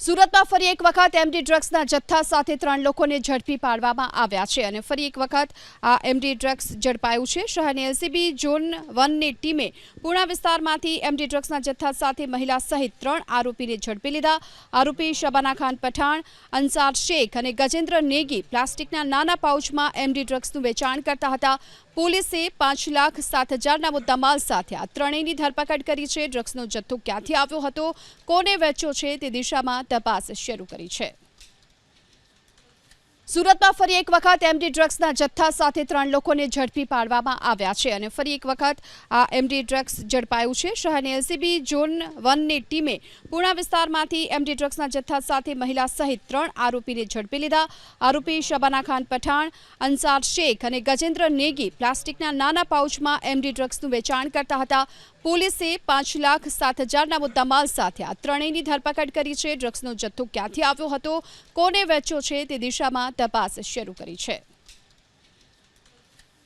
સુરતમાં ફરી એક વખત એમડી ડ્રગ્સના જથ્થા સાથે ત્રણ લોકોને ઝડપી પાડવામાં આવ્યા છે અને ફરી એક વખત આ એમડી ડ્રગ્સ ઝડપાયું છે. શહેરની એલસીબી ઝોન વનની ટીમે પૂર્ણા વિસ્તારમાંથી એમડી ડ્રગ્સના જથ્થા સાથે મહિલા સહિત ત્રણ આરોપીને ઝડપી લીધા. આરોપી શબાના ખાન પઠાણ અંસાર શેખ અને ગજેન્દ્ર નેગી પ્લાસ્ટિકના નાના પાઉચમાં એમડી ડ્રગ્સનું વેચાણ કરતા હતા. પોલીસે પાંચ લાખ સાત હજારના મુદ્દામાલ સાથે આ ત્રણેયની ધરપકડ કરી છે. ડ્રગ્સનો જથ્થો ક્યાંથી આવ્યો હતો? કોને વેચ્યો છે? તે દિશામાં તપાસ શરૂ કરી છે. સુરતમાં ફરી એક વખત એમડી ડ્રગ્સના જથ્થા સાથે ત્રણ લોકોને ઝડપી પાડવામાં આવ્યા છે અને ફરી એક વખત આ એમડી ડ્રગ્સ ઝડપાયું છે. શહેરની એલસીબી ઝોન વનની ટીમે પૂર્ણા વિસ્તારમાંથી એમડી ડ્રગ્સના જથ્થા સાથે મહિલા સહિત ત્રણ આરોપીને ઝડપી લીધા. આરોપી શબાના ખાન પઠાણ, અંસાર શેખ અને ગજેન્દ્ર નેગી પ્લાસ્ટિકના નાના પાઉચમાં એમડી ડ્રગ્સનું વેચાણ કરતા હતા. પોલીસે પાંચ લાખ સાત હજારના મુદ્દામાલ સાથે આ ત્રણેયની ધરપકડ કરી છે. ડ્રગ્સનો જથ્થો ક્યાંથી આવ્યો હતો? કોને વેચ્યો છે? તે દિશામાં તપાસ શરૂ કરી છે.